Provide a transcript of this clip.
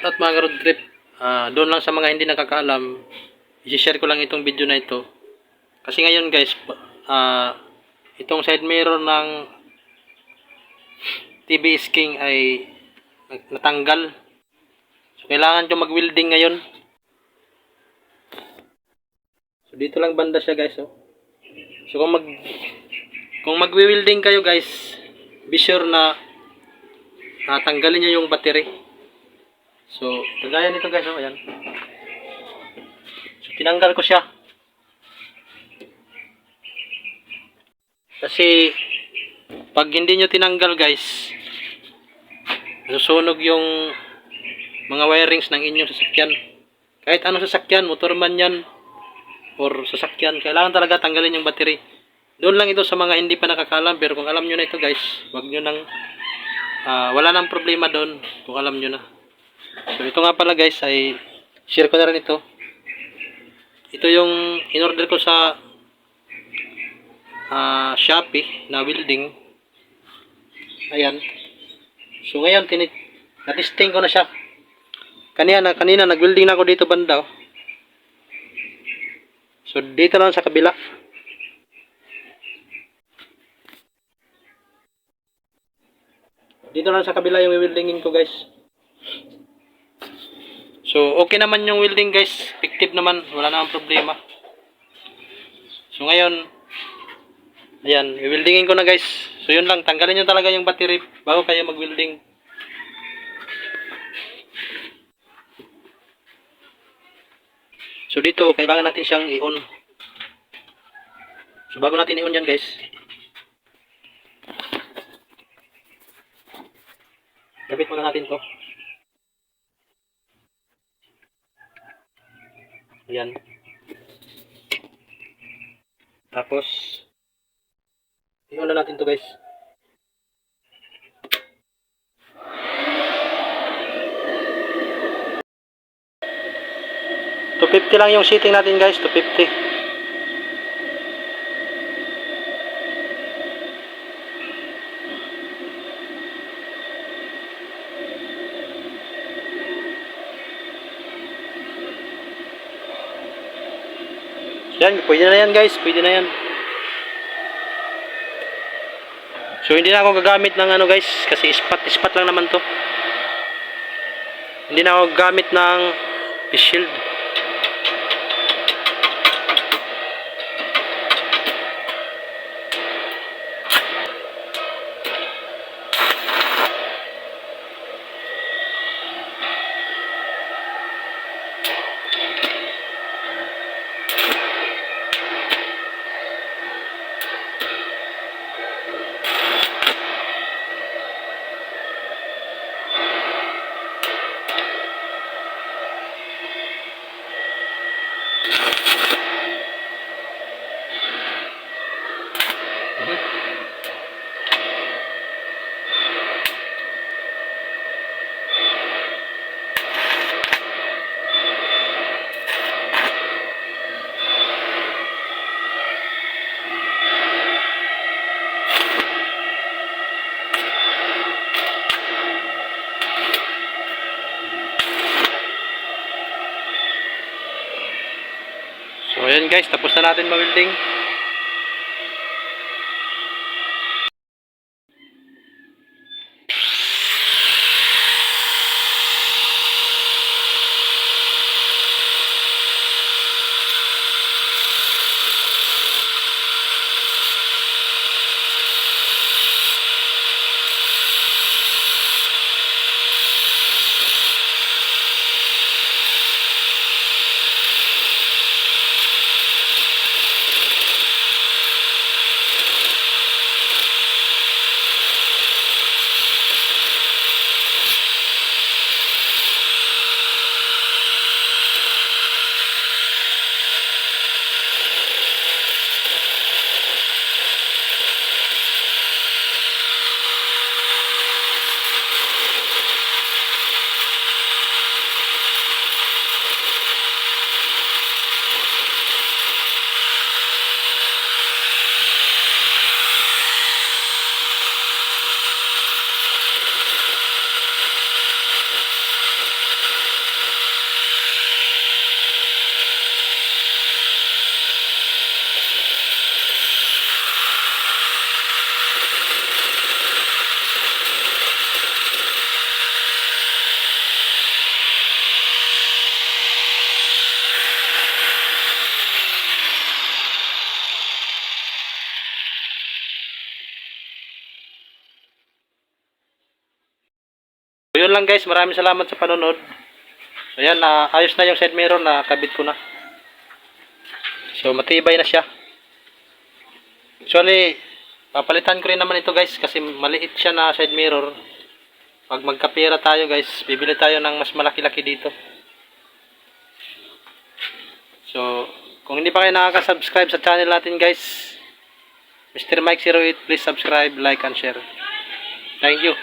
shout out mga road trip. Ah, doon lang sa mga hindi nakakaalam, i-share ko lang itong video na ito. Kasi ngayon guys, ah, itong side mirror ng TBS King ay natanggal. So, kailangan ko mag-welding ngayon. So, dito lang banda siya guys, oh. So, kung mag kung magwi-welding kayo guys, be sure na ah, tanggalin niyo yung battery. So, kagaya nito guys, oh, ayan. So, tinanggal ko siya. Kasi, pag hindi nyo tinanggal guys, susunog yung mga wirings ng inyong sasakyan. Kahit anong sasakyan, motor man yan, or sasakyan, kailangan talaga tanggalin yung battery. Doon lang ito sa mga hindi pa nakakalam, pero kung alam nyo na ito guys, wag nyo nang, ah, wala nang problema doon kung alam nyo na. So ito nga pala guys ay share ko na rin ito. Ito yung in-order ko sa ah, Shopee na welding. Ayan. So ngayon tinit na-testing ko na siya. Kanina kanina nag-welding na ako dito banda. oh. So dito lang sa kabila. Dito lang sa kabila yung weldingin ko guys. So, okay naman yung welding guys. Effective naman. Wala namang problema. So, ngayon, ayan, weldingin ko na guys. So, yun lang. Tanggalin nyo talaga yung battery bago kayo mag-welding. So, dito, kailangan natin siyang i-on. So, bago natin i-on yan guys. Kapit muna natin to. Ayan. Tapos, i-on na natin to guys. Two fifty lang yung seating natin guys, 250. Yan, pwede na yan guys, pwede na yan. So hindi na ako gagamit ng ano guys, kasi ispat ispat lang naman to. Hindi na ako gagamit ng face shield. So ayan guys, tapos na natin ma-welding. Yun lang guys, maraming salamat sa panonood. So na ayos na yung side mirror na kabit ko na. So matibay na siya. Actually, papalitan ko rin naman ito guys kasi maliit siya na side mirror. Pag magkapira tayo guys, bibili tayo ng mas malaki-laki dito. So, kung hindi pa kayo nakaka-subscribe sa channel natin guys, Mr. Mike 08, please subscribe, like, and share. Thank you.